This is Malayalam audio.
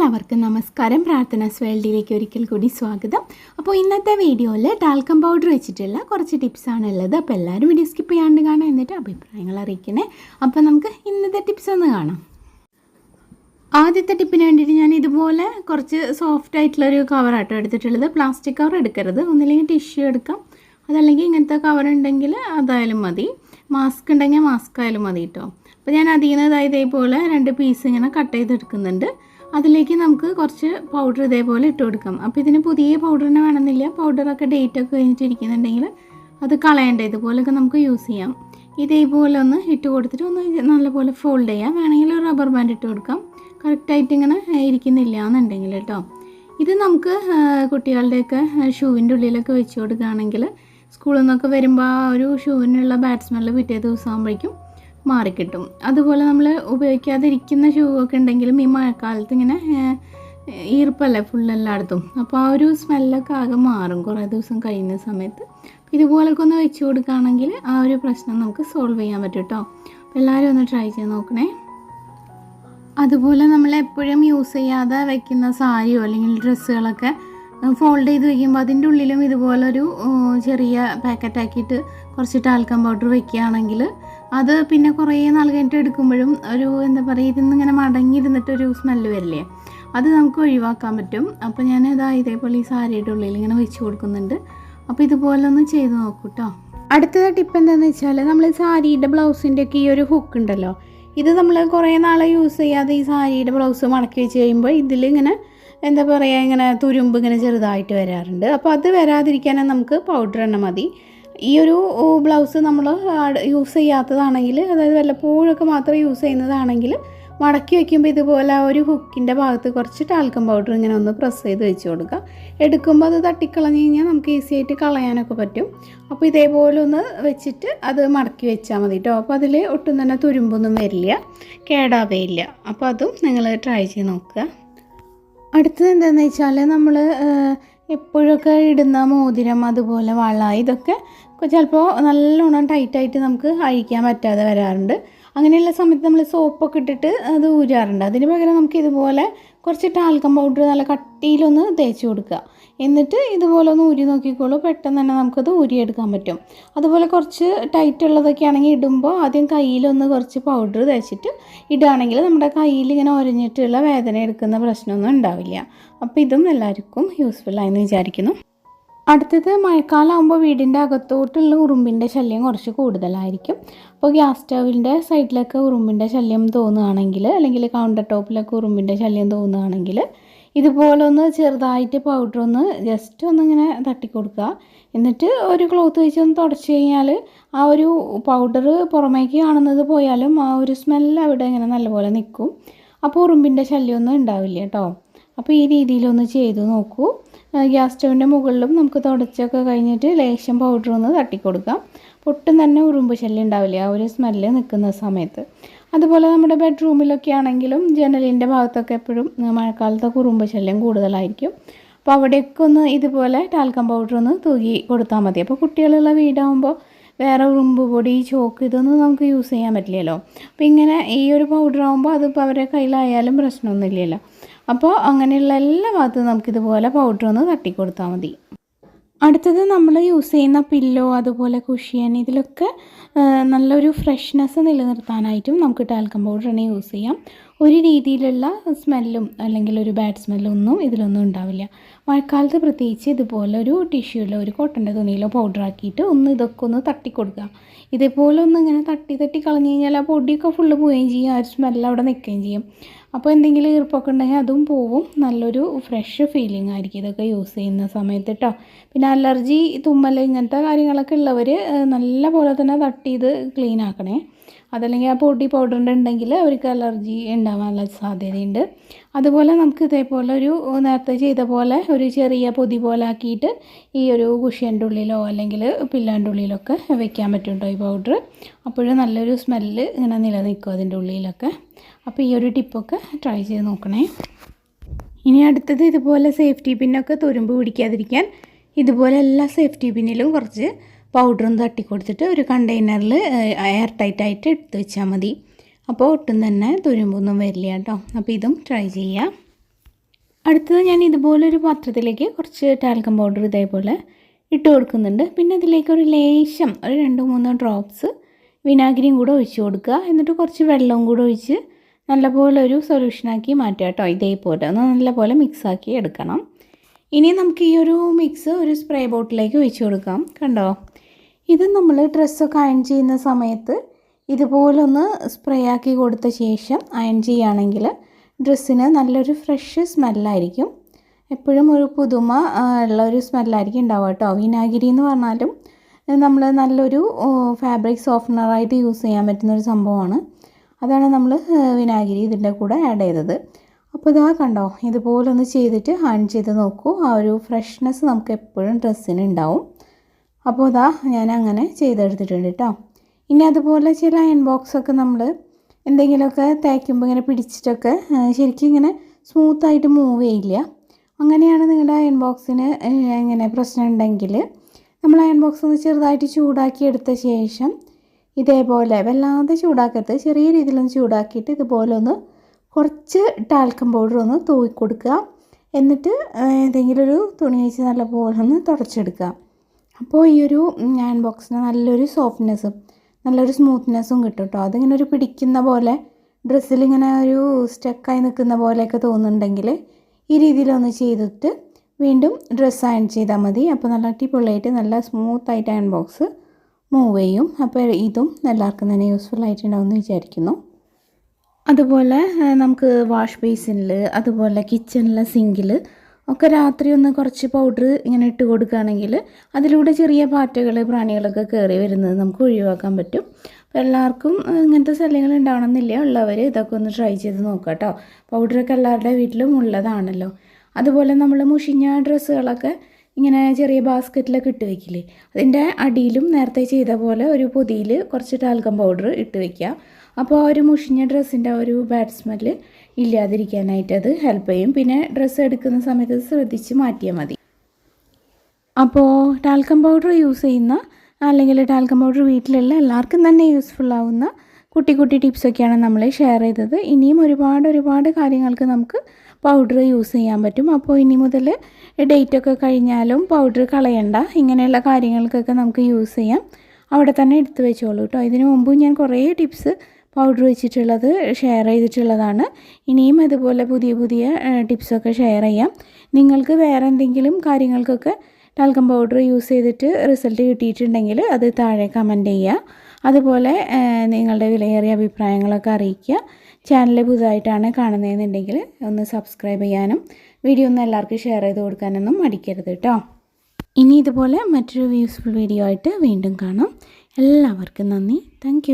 എല്ലാവർക്കും നമസ്കാരം. പ്രാർത്ഥനാസ് വേൾഡിലേക്ക് ഒരിക്കൽ കൂടി സ്വാഗതം. അപ്പോൾ ഇന്നത്തെ വീഡിയോയിൽ ടാൽക്കം പൗഡർ വെച്ചിട്ടുള്ള കുറച്ച് ടിപ്സാണ് ഉള്ളത്. അപ്പോൾ എല്ലാവരും വീഡിയോ സ്കിപ്പ് ചെയ്യാണ്ട് കാണാം. എന്നിട്ട് അഭിപ്രായങ്ങൾ അറിയിക്കണേ. അപ്പോൾ നമുക്ക് ഇന്നത്തെ ടിപ്സ് ഒന്ന് കാണാം. ആദ്യത്തെ ടിപ്പിന് വേണ്ടിയിട്ട് ഞാൻ ഇതുപോലെ കുറച്ച് സോഫ്റ്റ് ആയിട്ടുള്ളൊരു കവറാട്ടോ എടുത്തിട്ടുള്ളത്. പ്ലാസ്റ്റിക് കവർ എടുക്കരുത്. ഒന്നില്ലെങ്കിൽ ടിഷ്യൂ എടുക്കാം. അതല്ലെങ്കിൽ ഇങ്ങനത്തെ കവർ ഉണ്ടെങ്കിൽ അതായാലും മതി. മാസ്ക് ഉണ്ടെങ്കിൽ മാസ്ക് ആയാലും മതി കേട്ടോ അപ്പോൾ ഞാൻ അതിൽ നിന്ന് ഇതേപോലെ രണ്ട് പീസ് ഇങ്ങനെ കട്ട് ചെയ്തെടുക്കുന്നുണ്ട്. അതിലേക്ക് നമുക്ക് കുറച്ച് പൗഡർ ഇതേപോലെ ഇട്ട് കൊടുക്കാം. അപ്പോൾ ഇതിന് പുതിയ പൗഡറിന് വേണമെന്നില്ല. പൗഡറൊക്കെ ഡേറ്റ് ഒക്കെ കഴിഞ്ഞിട്ട് ഇരിക്കുന്നുണ്ടെങ്കിൽ അത് കളയണ്ട. ഇതുപോലൊക്കെ നമുക്ക് യൂസ് ചെയ്യാം. ഇതേപോലെ ഒന്ന് ഇട്ട് കൊടുത്തിട്ട് ഒന്ന് നല്ലപോലെ ഫോൾഡ് ചെയ്യാം. വേണമെങ്കിൽ ഒരു റബ്ബർ ബാൻഡ് ഇട്ട് കൊടുക്കാം. കറക്റ്റായിട്ട് ഇങ്ങനെ ഇരിക്കുന്നില്ല എന്നുണ്ടെങ്കിൽ കേട്ടോ. ഇത് നമുക്ക് കുട്ടികളുടെയൊക്കെ ഷൂവിന്റെ ഉള്ളിലൊക്കെ വെച്ച് കൊടുക്കുകയാണെങ്കിൽ സ്കൂളിൽ നിന്നൊക്കെ വരുമ്പോൾ ആ ഒരു ഷൂവിനുള്ള ബാറ്റ്സ്മെനിൽ പിറ്റേ ദിവസം ആകുമ്പോഴേക്കും മാറിക്കിട്ടും. അതുപോലെ നമ്മൾ ഉപയോഗിക്കാതിരിക്കുന്ന ഷൂ ഒക്കെ ഉണ്ടെങ്കിലും ഈ മഴക്കാലത്ത് ഇങ്ങനെ ഈർപ്പല്ലേ ഫുള്ളെല്ലായിടത്തും. അപ്പോൾ ആ ഒരു സ്മെല്ലൊക്കെ ആകെ മാറും കുറേ ദിവസം കഴിയുന്ന സമയത്ത്. ഇതുപോലൊക്കെ ഒന്ന് വെച്ച് കൊടുക്കുകയാണെങ്കിൽ ആ ഒരു പ്രശ്നം നമുക്ക് സോൾവ് ചെയ്യാൻ പറ്റും കേട്ടോ അപ്പോൾ എല്ലാവരും ഒന്ന് ട്രൈ ചെയ്ത് നോക്കണേ. അതുപോലെ നമ്മൾ എപ്പോഴും യൂസ് ചെയ്യാതെ വെക്കുന്ന സാരിയോ അല്ലെങ്കിൽ ഡ്രസ്സുകളൊക്കെ ഫോൾഡ് ചെയ്ത് വയ്ക്കുമ്പോൾ അതിന്റെ ഉള്ളിലും ഇതുപോലൊരു ചെറിയ പാക്കറ്റാക്കിയിട്ട് കുറച്ച് ടാൽക്കം പൗഡർ വെക്കുകയാണെങ്കിൽ അത് പിന്നെ കുറേ നാൾ കഴിഞ്ഞിട്ട് എടുക്കുമ്പോഴും ഒരു എന്താ പറയുക ഇതിന്ന് ഇങ്ങനെ മടങ്ങിയിരുന്നിട്ടൊരു സ്മെല്ല് വരില്ലേ? അത് നമുക്ക് ഒഴിവാക്കാൻ പറ്റും. അപ്പോൾ ഞാൻ ഇതാ ഇതേപോലെ ഈ സാരിയുടെ ഉള്ളിൽ ഇങ്ങനെ വെച്ച് കൊടുക്കുന്നുണ്ട്. അപ്പോൾ ഇതുപോലെ ഒന്ന് ചെയ്ത് നോക്കൂ കേട്ടോ അടുത്തത് ടിപ്പ് എന്താണെന്ന് വെച്ചാൽ നമ്മൾ സാരിയുടെ ബ്ലൗസിന്റെ ഒക്കെ ഈ ഒരു ഹുക്ക് ഉണ്ടല്ലോ? ഇത് നമ്മൾ കുറേ നാൾ യൂസ് ചെയ്യാതെ ഈ സാരിയുടെ ബ്ലൗസ് മടക്കി വെച്ച് കഴിയുമ്പോൾ ഇതിലിങ്ങനെ എന്താ പറയുക ഇങ്ങനെ തുരുമ്പ് ഇങ്ങനെ ചെറുതായിട്ട് വരാറുണ്ട്. അപ്പോൾ അത് വരാതിരിക്കാൻ നമുക്ക് പൗഡർ എണ്ണ മതി. ഈ ഒരു ബ്ലൗസ് നമ്മൾ യൂസ് ചെയ്യാത്തതാണെങ്കിൽ അതായത് വല്ലപ്പോഴൊക്കെ മാത്രം യൂസ് ചെയ്യുന്നതാണെങ്കിൽ മടക്കി വയ്ക്കുമ്പോൾ ഇതുപോലെ ഒരു ഹുക്കിന്റെ ഭാഗത്ത് കുറച്ച് ടാൽക്കം പൗഡർ ഇങ്ങനെ ഒന്ന് പ്രസ് ചെയ്ത് വെച്ച് കൊടുക്കുക. എടുക്കുമ്പോൾ അത് തട്ടിക്കളഞ്ഞ് കഴിഞ്ഞാൽ നമുക്ക് ഈസി ആയിട്ട് കളയാനൊക്കെ പറ്റും. അപ്പോൾ ഇതേപോലെ ഒന്ന് വെച്ചിട്ട് അത് മടക്കി വെച്ചാൽ മതി കേട്ടോ അപ്പോൾ അതിൽ ഒട്ടും തന്നെ തുരുമ്പൊന്നും വരില്ല കേടാവേയില്ല അപ്പോൾ അതും നിങ്ങൾ ട്രൈ ചെയ്ത് നോക്കുക. അടുത്തത് എന്താണെന്ന് വെച്ചാൽ നമ്മൾ എപ്പോഴൊക്കെ ഇടുന്ന മോതിരം അതുപോലെ വള ഇതൊക്കെ ചിലപ്പോൾ നല്ലോണം ടൈറ്റായിട്ട് നമുക്ക് അഴിക്കാൻ പറ്റാതെ വരാറുണ്ട്. അങ്ങനെയുള്ള സമയത്ത് നമ്മൾ സോപ്പൊക്കെ ഇട്ടിട്ട് അത് ഊരാറുണ്ട്. അതിന് പകരം നമുക്ക് ഇതുപോലെ കുറച്ച് ടാൽക്കം പൗഡർ നല്ല കട്ടിയിലൊന്ന് തേച്ച് കൊടുക്കുക. എന്നിട്ട് ഇതുപോലെ ഒന്ന് ഊരി നോക്കിക്കോളൂ. പെട്ടെന്ന് തന്നെ നമുക്കത് ഊരിയെടുക്കാൻ പറ്റും. അതുപോലെ കുറച്ച് ടൈറ്റ് ഉള്ളതൊക്കെ ആണെങ്കിൽ ഇടുമ്പോൾ ആദ്യം കയ്യിലൊന്ന് കുറച്ച് പൗഡർ തേച്ചിട്ട് ഇടുകയാണെങ്കിൽ നമ്മുടെ കയ്യിൽ ഇങ്ങനെ ഒരഞ്ഞിട്ടുള്ള വേദന എടുക്കുന്ന പ്രശ്നമൊന്നും ഉണ്ടാവില്ല. അപ്പോൾ ഇതും എല്ലാവർക്കും യൂസ്ഫുള്ളായെന്ന് വിചാരിക്കുന്നു. അടുത്തത് മഴക്കാലമാകുമ്പോൾ വീടിന്റെ അകത്തോട്ടുള്ള ഉറുമ്പിന്റെ ശല്യം കുറച്ച് കൂടുതലായിരിക്കും. അപ്പോൾ ഗ്യാസ് സ്റ്റവിന്റെ സൈഡിലൊക്കെ ഉറുമ്പിന്റെ ശല്യം തോന്നുകയാണെങ്കിൽ അല്ലെങ്കിൽ കൗണ്ടർ ടോപ്പിലൊക്കെ ഉറുമ്പിന്റെ ശല്യം തോന്നുകയാണെങ്കിൽ ഇതുപോലെ ഒന്ന് ചെറുതായിട്ട് പൗഡർ ഒന്ന് ജസ്റ്റ് ഒന്നിങ്ങനെ തട്ടിക്കൊടുക്കുക. എന്നിട്ട് ഒരു ക്ലോത്ത് വെച്ച് ഒന്ന് തുടച്ച് കഴിഞ്ഞാൽ ആ ഒരു പൗഡർ പുറമേക്ക് കാണുന്നത് പോയാലും ആ ഒരു സ്മെല്ല് അവിടെ ഇങ്ങനെ നല്ലപോലെ നിൽക്കും. അപ്പോൾ ഉറുമ്പിന്റെ ശല്യമൊന്നും ഉണ്ടാവില്ല കേട്ടോ. അപ്പോൾ ഈ രീതിയിലൊന്ന് ചെയ്ത് നോക്കൂ. ഗ്യാസ് സ്റ്റവിന്റെ മുകളിലും നമുക്ക് തുടച്ചൊക്കെ കഴിഞ്ഞിട്ട് ലേശം പൗഡർ ഒന്ന് തട്ടിക്കൊടുക്കാം. ഒട്ടും തന്നെ ഉറുമ്പ് ശല്യം ഉണ്ടാവില്ല? ആ ഒരു സ്മെല്ല് നിൽക്കുന്ന സമയത്ത്. അതുപോലെ നമ്മുടെ ബെഡ്റൂമിലൊക്കെ ആണെങ്കിലും ജനലിന്റെ ഭാഗത്തൊക്കെ എപ്പോഴും മഴക്കാലത്തൊക്കെ ഉറുമ്പ് ശല്യം കൂടുതലായിരിക്കും. അപ്പോൾ അവിടെയൊക്കെ ഒന്ന് ഇതുപോലെ ടാൽക്കം പൗഡർ ഒന്ന് തൂക്കി കൊടുത്താൽ മതി. അപ്പോൾ കുട്ടികളുള്ള വീടാകുമ്പോൾ വേറെ ഉറുമ്പ് പൊടി ചോക്ക് ഇതൊന്നും നമുക്ക് യൂസ് ചെയ്യാൻ പറ്റില്ലല്ലോ. അപ്പോൾ ഇങ്ങനെ ഈ ഒരു പൗഡർ ആകുമ്പോൾ അതിപ്പോൾ അവരുടെ കയ്യിലായാലും പ്രശ്നമൊന്നുമില്ലല്ലോ. അപ്പോൾ അങ്ങനെയുള്ള എല്ലാ ഭാഗത്തും നമുക്കിതുപോലെ പൗഡർ ഒന്ന് തട്ടിക്കൊടുത്താൽ മതി. അടുത്തത് നമ്മൾ യൂസ് ചെയ്യുന്ന പില്ലോ അതുപോലെ കുഷ്യൻ ഇതിലൊക്കെ നല്ലൊരു ഫ്രഷ്നെസ് നിലനിർത്താനായിട്ടും നമുക്ക് ടാൽക്കം പൗഡർ തന്നെ യൂസ് ചെയ്യാം. ഒരു രീതിയിലുള്ള സ്മെല്ലും അല്ലെങ്കിൽ ഒരു ബാഡ് സ്മെല്ലും ഒന്നും ഇതിലൊന്നും ഉണ്ടാവില്ല. മഴക്കാലത്ത് പ്രത്യേകിച്ച് ഇതുപോലെ ഒരു ടിഷ്യൂലോ ഒരു കോട്ടന്റെ തുണിയിലോ പൗഡർ ആക്കിയിട്ട് ഒന്ന് ഇതൊക്കെ ഒന്ന് തട്ടിക്കൊടുക്കുക. ഇതേപോലെ ഒന്ന് ഇങ്ങനെ തട്ടി തട്ടി കളഞ്ഞു കഴിഞ്ഞാൽ ആ പൊടിയൊക്കെ ഫുള്ള് പോവുകയും ചെയ്യും ആ ഒരു സ്മെല്ല് അവിടെ നിൽക്കുകയും ചെയ്യും. അപ്പോൾ എന്തെങ്കിലും ഈർപ്പൊക്കെ ഉണ്ടെങ്കിൽ അതും പോവും. നല്ലൊരു ഫ്രഷ് ഫീലിംഗ് ആയിരിക്കും ഇതൊക്കെ യൂസ് ചെയ്യുന്ന സമയത്ത് കേട്ടോ പിന്നെ അലർജി തുമ്മൽ ഇങ്ങനത്തെ കാര്യങ്ങളൊക്കെ ഉള്ളവർ നല്ല പോലെ തന്നെ തട്ടി ഇത് ക്ലീൻ ആക്കണേ. അതല്ലെങ്കിൽ ആ പൊടി പൗഡറിന്റെ ഉണ്ടെങ്കിൽ അവർക്ക് അലർജി ഉണ്ടാവാനുള്ള സാധ്യതയുണ്ട്. അതുപോലെ നമുക്ക് ഇതേപോലെ ഒരു നേരത്തെ ചെയ്ത പോലെ ഒരു ചെറിയ പൊതി പോലെ ആക്കിയിട്ട് ഈ ഒരു കുഷ്യന്റെ ഉള്ളിലോ അല്ലെങ്കിൽ പില്ലാന്റെ ഉള്ളിലൊക്കെ വെക്കാൻ പറ്റും ഈ പൗഡർ അപ്പോഴും നല്ലൊരു സ്മെല്ല് ഇങ്ങനെ നിലനിൽക്കും അതിന്റെ ഉള്ളിലൊക്കെ. അപ്പോൾ ഈ ഒരു ടിപ്പൊക്കെ ട്രൈ ചെയ്ത് നോക്കണേ. ഇനി അടുത്തത് ഇതുപോലെ സേഫ്റ്റി പിന്നൊക്കെ തുരുമ്പ് പിടിക്കാതിരിക്കാൻ. ഇതുപോലെ എല്ലാ സേഫ്റ്റി പിന്നിലും കുറച്ച് പൗഡറും തട്ടി കൊടുത്തിട്ട് ഒരു കണ്ടെയ്നറിൽ എയർ ടൈറ്റ് ആയിട്ട് എടുത്ത് വെച്ചാൽ മതി. അപ്പോൾ ഒട്ടും തന്നെ തുരുമ്പൊന്നും വരില്ല കേട്ടോ. അപ്പോൾ ഇതും ട്രൈ ചെയ്യാം. അടുത്തത് ഞാൻ ഇതുപോലൊരു പാത്രത്തിലേക്ക് കുറച്ച് ടാൽക്കം പൗഡർ ഇതേപോലെ ഇട്ട് കൊടുക്കുന്നുണ്ട്. പിന്നെ അതിലേക്ക് ഒരു ലേശം ഒരു രണ്ടോ മൂന്നോ ഡ്രോപ്സ് വിനാഗിരിയും കൂടെ ഒഴിച്ച് കൊടുക്കുക. എന്നിട്ട് കുറച്ച് വെള്ളവും കൂടെ ഒഴിച്ച് നല്ലപോലെ ഒരു സൊല്യൂഷനാക്കി മാറ്റുക കേട്ടോ. ഇതേപോലെ ഒന്ന് നല്ലപോലെ മിക്സാക്കി എടുക്കണം. ഇനി നമുക്ക് ഈ ഒരു മിക്സ് ഒരു സ്പ്രേ ബോട്ടിലേക്ക് ഒഴിച്ച് കൊടുക്കാം. കണ്ടോ? ഇത് നമ്മൾ ഡ്രസ്സൊക്കെ അയൺ ചെയ്യുന്ന സമയത്ത് ഇതുപോലൊന്ന് സ്പ്രേ ആക്കി കൊടുത്ത ശേഷം അയൺ ചെയ്യുകയാണെങ്കിൽ ഡ്രസ്സിന് നല്ലൊരു ഫ്രഷ് സ്മെല്ലായിരിക്കും എപ്പോഴും ഒരു പുതുമ ഉള്ള ഒരു സ്മെല്ലായിരിക്കും ഉണ്ടാവുക കേട്ടോ. വിനാഗിരി എന്ന് പറഞ്ഞാലും നമ്മൾ നല്ലൊരു ഫാബ്രിക് സോഫ്റ്റ്നറായിട്ട് യൂസ് ചെയ്യാൻ പറ്റുന്ന ഒരു സംഭവമാണ്. അതാണ് നമ്മൾ വിനാഗിരി ഇതിന്റെ കൂടെ ആഡ് ചെയ്തത്. അപ്പോൾ ഇതാ കണ്ടോ ഇതുപോലൊന്ന് ചെയ്തിട്ട് ഹാൻഡ് ചെയ്ത് നോക്കൂ. ആ ഒരു ഫ്രഷ്നെസ് നമുക്ക് എപ്പോഴും ഡ്രസ്സിന് ഉണ്ടാവും. അപ്പോൾ ഇതാ ഞാൻ അങ്ങനെ ചെയ്തെടുത്തിട്ടുണ്ട് കേട്ടോ ഇനി അതുപോലെ ചില അയൺ ബോക്സൊക്കെ നമ്മൾ എന്തെങ്കിലുമൊക്കെ തേക്കുമ്പോൾ ഇങ്ങനെ പിടിച്ചിട്ടൊക്കെ ശരിക്കും ഇങ്ങനെ സ്മൂത്തായിട്ട് മൂവ് ചെയ്യില്ല. അങ്ങനെയാണ് നിങ്ങളുടെ അയൺ ബോക്സിന് ഇങ്ങനെ പ്രശ്നം ഉണ്ടെങ്കിൽ നമ്മൾ അയൺ ബോക്സ് ഒന്ന് ചെറുതായിട്ട് ചൂടാക്കി എടുത്ത ശേഷം ഇതേപോലെ വല്ലാതെ ചൂടാക്കരുത്. ചെറിയ രീതിയിലൊന്ന് ചൂടാക്കിയിട്ട് ഇതുപോലെ ഒന്ന് കുറച്ച് ടാൽക്കം പൗഡർ ഒന്ന് തൂക്കി കൊടുക്കുക എന്നിട്ട് ഏതെങ്കിലും ഒരു തുണി വെച്ച് നല്ലപോലെ ഒന്ന് തുടച്ചെടുക്കുക. അപ്പോൾ ഈ ഒരു ഞാൻ ബോക്സിന് നല്ലൊരു സോഫ്റ്റ്നെസ്സും നല്ലൊരു സ്മൂത്ത്നെസ്സും കിട്ടും കേട്ടോ അതിങ്ങനെ ഒരു പിടിക്കുന്ന പോലെ ഡ്രസ്സിൽ ഇങ്ങനെ ഒരു സ്റ്റക്കായി നിൽക്കുന്ന പോലെയൊക്കെ തോന്നുന്നുണ്ടെങ്കിൽ ഈ രീതിയിലൊന്ന് ചെയ്തിട്ട് വീണ്ടും ഡ്രസ്സ് അയൺ ചെയ്താൽ മതി. അപ്പോൾ നല്ല അടിപൊളിയായിട്ട് നല്ല സ്മൂത്തായിട്ട് അയൺ ബോക്സ് മൂവ് ചെയ്യും. അപ്പോൾ ഇതും എല്ലാവർക്കും തന്നെ യൂസ്ഫുൾ ആയിട്ടുണ്ടാവുമെന്ന് വിചാരിക്കുന്നു. അതുപോലെ നമുക്ക് വാഷ് ബേസിനിൽ അതുപോലെ കിച്ചണിലെ സിങ്കിൽ ഒക്കെ രാത്രി ഒന്ന് കുറച്ച് പൗഡർ ഇങ്ങനെ ഇട്ട് കൊടുക്കുകയാണെങ്കിൽ അതിലൂടെ ചെറിയ പാറ്റകൾ പ്രാണികളൊക്കെ കയറി വരുന്നത് നമുക്ക് ഒഴിവാക്കാൻ പറ്റും. അപ്പോൾ എല്ലാവർക്കും ഇങ്ങനത്തെ ശല്യങ്ങൾ ഉണ്ടാവണമെന്നില്ല. ഉള്ളവർ ഇതൊക്കെ ഒന്ന് ട്രൈ ചെയ്ത് നോക്കാം കേട്ടോ പൗഡറൊക്കെ എല്ലാവരുടെ വീട്ടിലും ഉള്ളതാണല്ലോ. അതുപോലെ നമ്മൾ മുഷിഞ്ഞ ഡ്രസ്സുകളൊക്കെ ഇങ്ങനെ ചെറിയ ബാസ്ക്കറ്റിലൊക്കെ ഇട്ട് വെക്കില്ലേ? അതിന്റെ അടിയിലും നേരത്തെ ചെയ്ത പോലെ ഒരു പൊതിയിൽ കുറച്ച് ടാൽക്കം പൗഡർ ഇട്ട് വെക്കുക. അപ്പോൾ ഒരു മുഷിഞ്ഞ ഡ്രസ്സിന്റെ ഒരു ബാഡ് സ്മെല്ല് ഇല്ലാതിരിക്കാനായിട്ട് അത് ഹെൽപ്പ് ചെയ്യും. പിന്നെ ഡ്രസ്സ് എടുക്കുന്ന സമയത്ത് ശ്രദ്ധിച്ച് മാറ്റിയാൽ മതി. അപ്പോൾ ടാൽക്കം പൗഡർ യൂസ് ചെയ്യുന്ന അല്ലെങ്കിൽ ടാൽക്കം പൗഡർ വീട്ടിലുള്ള എല്ലാവർക്കും തന്നെ യൂസ്ഫുൾ ആവുന്ന കുട്ടി കുട്ടി ടിപ്സൊക്കെയാണ് നമ്മൾ ഷെയർ ചെയ്തത്. ഇനിയും ഒരുപാട് ഒരുപാട് കാര്യങ്ങൾക്ക് നമുക്ക് പൗഡർ യൂസ് ചെയ്യാൻ പറ്റും. അപ്പോൾ ഇനി മുതൽ ഡേറ്റൊക്കെ കഴിഞ്ഞാലും പൗഡർ കളയണ്ട. ഇങ്ങനെയുള്ള കാര്യങ്ങൾക്കൊക്കെ നമുക്ക് യൂസ് ചെയ്യാം. അവിടെ തന്നെ എടുത്തു വെച്ചോളൂ കേട്ടോ ഇതിനു മുമ്പും ഞാൻ കുറേ ടിപ്സ് പൗഡർ വെച്ചിട്ടുള്ളത് ഷെയർ ചെയ്തിട്ടുള്ളതാണ്. ഇനിയും അതുപോലെ പുതിയ പുതിയ ടിപ്സൊക്കെ ഷെയർ ചെയ്യാം. നിങ്ങൾക്ക് വേറെ എന്തെങ്കിലും കാര്യങ്ങൾക്കൊക്കെ ടാൽക്കം പൗഡർ യൂസ് ചെയ്തിട്ട് റിസൾട്ട് കിട്ടിയിട്ടുണ്ടെങ്കിൽ അത് താഴെ കമന്റ് ചെയ്യുക അതുപോലെ നിങ്ങളുടെ വിലയേറിയ അഭിപ്രായങ്ങളൊക്കെ അറിയിക്കുക. ചാനൽ പുതുതായിട്ടാണ് കാണുന്നതെന്നുണ്ടെങ്കിൽ ഒന്ന് സബ്സ്ക്രൈബ് ചെയ്യാനും വീഡിയോ ഒന്ന് എല്ലാവർക്കും ഷെയർ ചെയ്ത് കൊടുക്കാനൊന്നും മടിക്കരുത് കേട്ടോ. ഇനി ഇതുപോലെ മറ്റൊരു യൂസ്ഫുൾ വീഡിയോ ആയിട്ട് വീണ്ടും കാണാം. എല്ലാവർക്കും നന്ദി. താങ്ക്